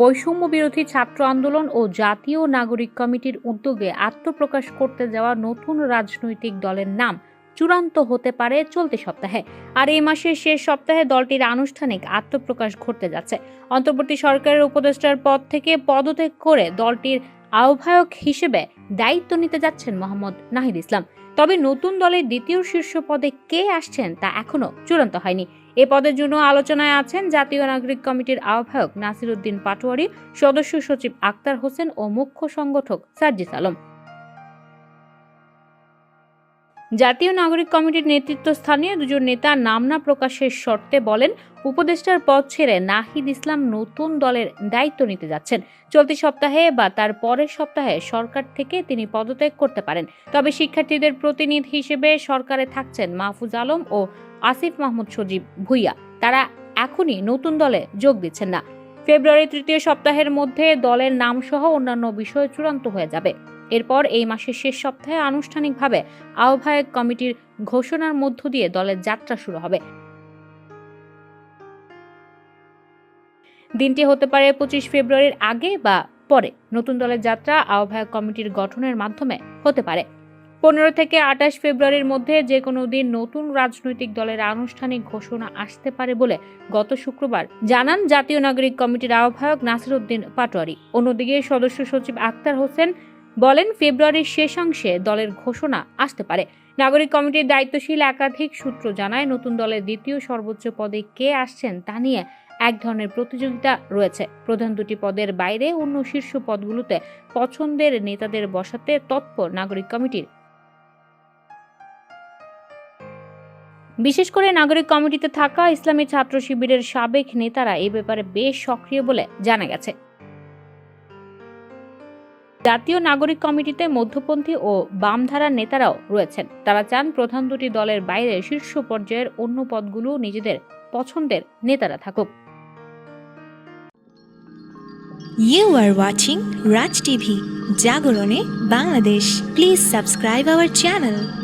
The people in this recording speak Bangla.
বৈষম্য বিরোধী ছাত্র আন্দোলন ও জাতীয় নাগরিক কমিটির উদ্যোগে আত্মপ্রকাশ করতে যাওয়া নতুন রাজনৈতিক দলের নাম চূড়ান্ত হতে পারে চলতি সপ্তাহে। আর এই মাসের শেষ সপ্তাহে দলটির আনুষ্ঠানিক আত্মপ্রকাশ ঘটতে যাচ্ছে। অন্তর্বর্তী সরকারের উপদেষ্টার পদ থেকে পদত্যাগ করে দলটির আহ্বায়ক হিসেবে দায়িত্ব নিতে যাচ্ছেন মোহাম্মদ নাহিদ ইসলাম। তবে নতুন দলের দ্বিতীয় শীর্ষ পদে কে আসছেন তা এখনও চূড়ান্ত হয়নি। এ পদের জন্য আলোচনায় আছেন জাতীয় নাগরিক কমিটির আহ্বায়ক নাসির উদ্দিন পাটোয়ারি, সদস্য সচিব আক্তার হোসেন ও মুখ্য সংগঠক সার্জিস আলম। জাতীয় নাগরিক কমিটির নেতৃত্ব স্থানীয় দুজন নেতা নাম না প্রকাশের শর্তে বলেন, উপদেষ্টার পদ ছেড়ে নাহিদ ইসলাম নতুন দলের দায়িত্ব নিতে যাচ্ছেন। চলতি সপ্তাহে বা তার পরের সপ্তাহে সরকার থেকে তিনি পদত্যাগ করতে পারেন। তবে শিক্ষার্থীদের প্রতিনিধি হিসেবে সরকারে থাকছেন মাহফুজ আলম ও আসিফ মাহমুদ সজীব ভুইয়া। তারা এখনই নতুন দলে যোগ দিচ্ছেন না। ফেব্রুয়ারি তৃতীয় সপ্তাহের মধ্যে দলের নাম সহ অন্যান্য বিষয় চূড়ান্ত হয়ে যাবে। এরপর এই মাসের শেষ সপ্তাহে আনুষ্ঠানিকভাবে আহ্বায়ক কমিটির ঘোষণার মধ্য দিয়ে দলের যাত্রা শুরু হবে। দিনটি হতে পারে পঁচিশ ফেব্রুয়ারির আগে বা পরে। নতুন দলের যাত্রা আহ্বায়ক কমিটির গঠনের মাধ্যমে হতে পারে। পনেরো থেকে আঠাশ ফেব্রুয়ারির মধ্যে যে কোনো দিন নতুন রাজনৈতিক দলের আনুষ্ঠানিক ঘোষণা আসতে পারে বলে গত শুক্রবার জানান জাতীয় নাগরিক কমিটির আহ্বায়ক নাসিরউদ্দিন পাটোয়ারি। অন্যদিকে সদস্য সচিব আক্তার হোসেন বলেন ফেব্রুয়ারির শেষাংশে দলের ঘোষণা আসতে পারে। নাগরিক কমিটির দায়িত্বশীল একাধিক সূত্র জানায়, নতুন দলের দ্বিতীয় সর্বোচ্চ পদে কে আসছেন তা নিয়ে এক ধরনের প্রতিযোগিতা রয়েছে। প্রধান দুটি পদের বাইরে অন্য শীর্ষ পদগুলোতে পছন্দের নেতাদের বসাতে তৎপর নাগরিক কমিটির। বিশেষ করে নাগরিক কমিটিতে থাকা ইসলামী ছাত্র শিবিরের সাবেক নেতারা এ ব্যাপারে বেশ সক্রিয় বলে জানা গেছে। জাতীয় নাগরিক কমিটিতে মধ্যপন্থী ও বামধারার নেতারাও রয়েছেন। তারা চান প্রধান দুটি দলের বাইরে শীর্ষ পর্যায়ের অন্য পদগুলো নিজেদের পছন্দের নেতারা থাকুক। You are watching Raj TV জাগরণে Bangladesh please subscribe our channel.